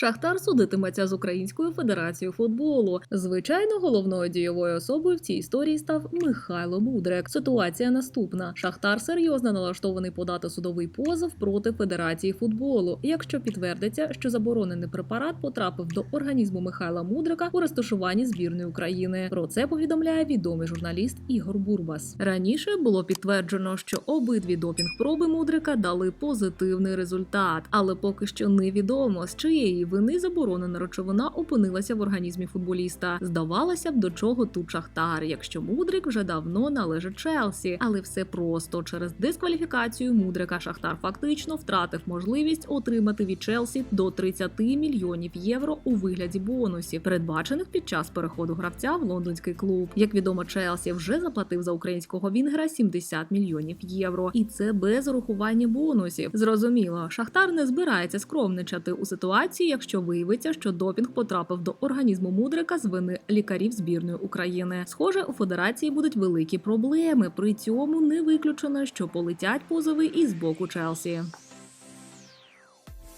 Шахтар судитиметься з Українською федерацією футболу. Звичайно, головною дієвою особою в цій історії став Михайло Мудрик. Ситуація наступна: Шахтар серйозно налаштований подати судовий позов проти Федерації футболу, якщо підтвердиться, що заборонений препарат потрапив до організму Михайла Мудрика у розташуванні збірної України. Про це повідомляє відомий журналіст Ігор Бурбас. Раніше було підтверджено, що обидві допінг-проби Мудрика дали позитивний результат, але поки що невідомо з чиєї вини заборонена речовина опинилася в організмі футболіста. Здавалося б, до чого тут Шахтар, якщо Мудрик вже давно належить Челсі, але все просто через дискваліфікацію Мудрика Шахтар фактично втратив можливість отримати від Челсі до 30 мільйонів євро у вигляді бонусів, передбачених під час переходу гравця в лондонський клуб. Як відомо, Челсі вже заплатив за українського вінгера 70 мільйонів євро, і це без урахування бонусів. Зрозуміло, Шахтар не збирається скромничати у ситуації, якщо виявиться, що допінг потрапив до організму Мудрика з вини лікарів збірної України. Схоже, у федерації будуть великі проблеми. При цьому не виключено, що полетять позови і з боку Челсі.